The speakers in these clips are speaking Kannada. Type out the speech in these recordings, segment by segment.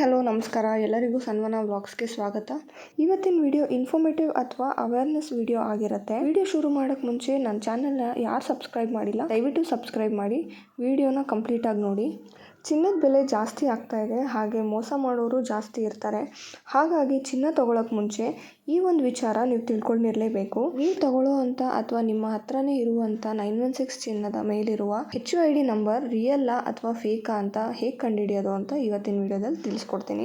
ಹಲೋ ನಮಸ್ಕಾರ, ಎಲ್ಲರಿಗೂ ಸನ್ವನ ವ್ಲಾಗ್ಸ್ಗೆ ಸ್ವಾಗತ. ಇವತ್ತಿನ ವಿಡಿಯೋ ಇನ್ಫಾರ್ಮೇಟಿವ್ ಅಥವಾ ಅವೇರ್ನೆಸ್ ವಿಡಿಯೋ ಆಗಿರುತ್ತೆ. ವಿಡಿಯೋ ಶುರು ಮಾಡೋಕ್ಕೆ ಮುಂಚೆ ನನ್ನ ಚಾನಲ್ನ ಯಾರು ಸಬ್ಸ್ಕ್ರೈಬ್ ಮಾಡಿಲ್ಲ, ದಯವಿಟ್ಟು ಸಬ್ಸ್ಕ್ರೈಬ್ ಮಾಡಿ. ವಿಡಿಯೋನ ಕಂಪ್ಲೀಟಾಗಿ ನೋಡಿ. ಚಿನ್ನದ ಬೆಲೆ ಜಾಸ್ತಿ ಆಗ್ತಾ ಇದೆ, ಹಾಗೆ ಮೋಸ ಮಾಡೋರು ಜಾಸ್ತಿ ಇರ್ತಾರೆ. ಹಾಗಾಗಿ ಚಿನ್ನ ತೊಗೊಳಕ್ಕೆ ಮುಂಚೆ ಈ ಒಂದು ವಿಚಾರ ನೀವು ತಿಳ್ಕೊಂಡಿರಲೇಬೇಕು. ನೀವು ತಗೊಳ್ಳೋ ಅಂತ ಅಥವಾ ನಿಮ್ಮ ಹತ್ರನೇ ಇರುವಂಥ ನೈನ್ ಒನ್ ಸಿಕ್ಸ್ ಚಿನ್ನದ ಮೇಲಿರುವ ಹೆಚ್ ಐ ಡಿ ನಂಬರ್ ರಿಯಲ್ಲಾ ಅಥವಾ ಫೇಕಾ ಅಂತ ಹೇಗೆ ಕಂಡುಹಿಡಿಯೋದು ಅಂತ ಇವತ್ತಿನ ವಿಡಿಯೋದಲ್ಲಿ ತಿಳಿಸ್ಕೊಡ್ತೀನಿ.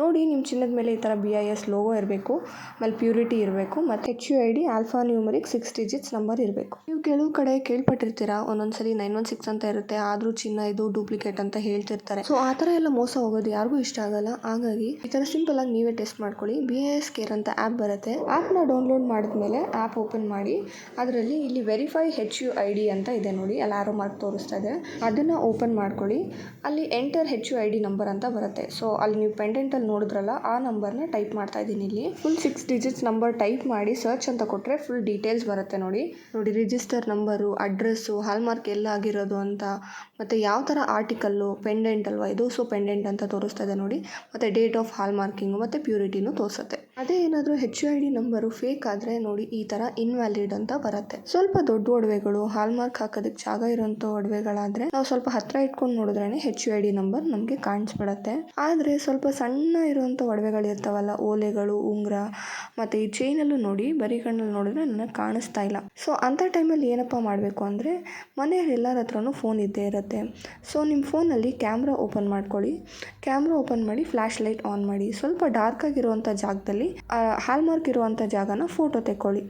ನೋಡಿ ನಿಮ್ಮ ಚಿನ್ನದ ಮೇಲೆ ಈ ಥರ ಬಿ ಐ ಎಸ್ ಲೋಗೋ ಇರಬೇಕು, ಆಮೇಲೆ ಪ್ಯೂರಿಟಿ ಇರಬೇಕು, ಮತ್ತು H U I D alpha numeric six digits number ಇರಬೇಕು. ನೀವು ಕೆಲವು ಕಡೆ ಕೇಳ್ಪಟ್ಟಿರ್ತೀರಾ ಒಂದೊಂದ್ಸಲಿ ನೈನ್ ಒನ್ ಸಿಕ್ಸ್ ಅಂತ ಇರುತ್ತೆ, ಆದರೂ ಚಿನ್ನ ಇದು ಡೂಪ್ಲಿಕೇಟ್ ಅಂತ ಹೇಳ್ತಿರ್ತಾರೆ. ಸೊ ಆ ಥರ ಎಲ್ಲ ಮೋಸ ಹೋಗೋದು ಯಾರಿಗೂ ಇಷ್ಟ ಆಗಲ್ಲ. ಹಾಗಾಗಿ, ಈ ಥರ ಸಿಂಪಲ್ ಆಗಿ ನೀವೇ ಟೆಸ್ಟ್ ಮಾಡ್ಕೊಳ್ಳಿ. ಬಿ ಐ ಎಸ್ ಕೇರ್ ಅಂತ ಆ್ಯಪ್ ಬರುತ್ತೆ. ಆ್ಯಪ್ನ ಡೌನ್ಲೋಡ್ ಮಾಡಿದ್ಮೇಲೆ ಆ್ಯಪ್ ಓಪನ್ ಮಾಡಿ, ಅದರಲ್ಲಿ ಇಲ್ಲಿ verify H U I D ಅಂತ ಇದೆ ನೋಡಿ, ಅಲ್ಲಿ ಆರೋ ಮಾರ್ಕ್ ತೋರಿಸ್ತಾ ಇದೆ. ಅದನ್ನು ಓಪನ್ ಮಾಡ್ಕೊಳ್ಳಿ. ಅಲ್ಲಿ enter H U I D number ಅಂತ ಬರುತ್ತೆ. ಸೊ ಅಲ್ಲಿ ನೀವು ಪೆಂಡೆಂಟಲ್ಲಿ ನೋಡಿದ್ರಲ್ಲ, ಆ ನಂಬರ್ನ ಟೈಪ್ ಮಾಡ್ತಾ ಇದ್ದೀನಿ ಇಲ್ಲಿ. Full six digits number type ಮಾಡಿ ಸರ್ಚ್ ಅಂತ ಕೊಟ್ಟರೆ ಫುಲ್ ಡೀಟೇಲ್ಸ್ ಬರುತ್ತೆ ನೋಡಿ. ನೋಡಿ ರಿಜಿಸ್ಟರ್ ನಂಬರು ಅಡ್ರೆಸ್ಸು ಹಾಲ್ಮಾರ್ಕ್ ಎಲ್ಲ ಆಗಿರೋದು ಅಂತ, ಮತ್ತು ಯಾವ ಥರ ಆರ್ಟಿಕಲ್ಲು ಪೆಂಡೆಂಟ್ ಅಲ್ವಾ, ಇದು ಸೊ ಪೆಂಡೆಂಟ್ ಅಂತ ತೋರಿಸ್ತಾ ಇದೆ ನೋಡಿ. ಮತ್ತು ಡೇಟ್ ಆಫ್ ಹಾಲ್ ಮಾರ್ಕಿಂಗು ಮತ್ತು ಪ್ಯೂರಿಟಿನೂ ತೋರಿಸುತ್ತೆ. ಅದೇ ಏನಾದರೂ H I D number fake ಆದರೆ ನೋಡಿ, ಈ ಥರ ಇನ್ವ್ಯಾಲಿಡ್ ಅಂತ ಬರುತ್ತೆ. ಸ್ವಲ್ಪ ದೊಡ್ಡ ಒಡವೆಗಳು ಹಾಲ್ಮಾರ್ಕ್ ಹಾಕೋದಕ್ಕೆ ಜಾಗ ಇರೋಂಥ ಒಡವೆಗಳಾದರೆ, ನಾವು ಸ್ವಲ್ಪ ಹತ್ತಿರ ಇಟ್ಕೊಂಡು ನೋಡಿದ್ರೇ ಹೆಚ್ ಐ ಡಿ ನಂಬರ್ ನಮಗೆ ಕಾಣಿಸ್ಬಿಡತ್ತೆ. ಆದರೆ ಸ್ವಲ್ಪ ಸಣ್ಣ ಇರುವಂಥ ಒಡವೆಗಳಿರ್ತಾವಲ್ಲ ಓಲೆಗಳು, ಉಂಗುರ ಮತ್ತು ಈ ಚೈನಲ್ಲೂ ನೋಡಿ, ಬರೀ ಕಣ್ಣಲ್ಲಿ ನೋಡಿದ್ರೆ ನನಗೆ ಕಾಣಿಸ್ತಾ ಇಲ್ಲ. ಸೊ ಅಂಥ ಟೈಮಲ್ಲಿ ಏನಪ್ಪ ಮಾಡಬೇಕು ಅಂದರೆ, ಮನೆಯಲ್ಲಿ ಎಲ್ಲರ ಹತ್ರನೂ ಫೋನ್ ಇದ್ದೇ ಇರುತ್ತೆ. ಸೊ ನಿಮ್ಮ ಫೋನಲ್ಲಿ ಕ್ಯಾಮ್ರಾ ಓಪನ್ ಮಾಡ್ಕೊಳ್ಳಿ. ಕ್ಯಾಮ್ರಾ ಓಪನ್ ಮಾಡಿ ಫ್ಲ್ಯಾಶ್ ಲೈಟ್ ಆನ್ ಮಾಡಿ. ಸ್ವಲ್ಪ ಡಾರ್ಕ್ ಆಗಿರುವಂಥ ಜಾಗದಲ್ಲಿ ಹಾಲ್ ಮಾರ್ಕ್ ಇರುವಂಥ ಜಾಗನ ಫೋಟೋ ತೆಕ್ಕೊಳ್ಳಿ.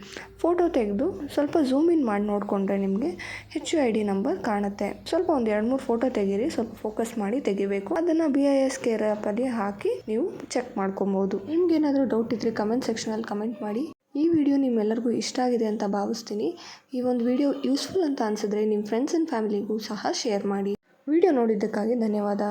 ಫೋಟೋ ತೆಗೆದು ಸ್ವಲ್ಪ ಝೂಮ್ ಇನ್ ಮಾಡಿ ನೋಡಿಕೊಂಡ್ರೆ ನಿಮಗೆ ಹೆಚ್ಚು ಐ ಡಿ ನಂಬರ್ ಕಾಣುತ್ತೆ. ಸ್ವಲ್ಪ ಒಂದು ಎರಡು ಮೂರು ಫೋಟೋ ತೆಗೀರಿ, ಸ್ವಲ್ಪ ಫೋಕಸ್ ಮಾಡಿ ತೆಗಿಬೇಕು. ಅದನ್ನು ಬಿ ಐ ಎಸ್ ಕೇರ್ ಆ್ಯಪಲ್ಲಿ ಹಾಕಿ ನೀವು ಚೆಕ್ ಮಾಡ್ಕೊಬೋದು. ನಿಮ್ಗೇನಾದರೂ ಡೌಟ್ ಇದ್ದರೆ ಕಮೆಂಟ್ ಸೆಕ್ಷನಲ್ಲಿ ಕಮೆಂಟ್ ಮಾಡಿ. ಈ ವಿಡಿಯೋ ನಿಮ್ಮೆಲ್ಲರಿಗೂ ಇಷ್ಟ ಆಗಿದೆ ಅಂತ ಭಾವಿಸ್ತೀನಿ. ಈ ಒಂದು ವಿಡಿಯೋ ಯೂಸ್ಫುಲ್ ಅಂತ ಅನಿಸಿದ್ರೆ ನಿಮ್ಮ ಫ್ರೆಂಡ್ಸ್ ಆ್ಯಂಡ್ ಫ್ಯಾಮಿಲಿಗೂ ಸಹ ಶೇರ್ ಮಾಡಿ. ವಿಡಿಯೋ ನೋಡಿದ್ದಕ್ಕಾಗಿ ಧನ್ಯವಾದ.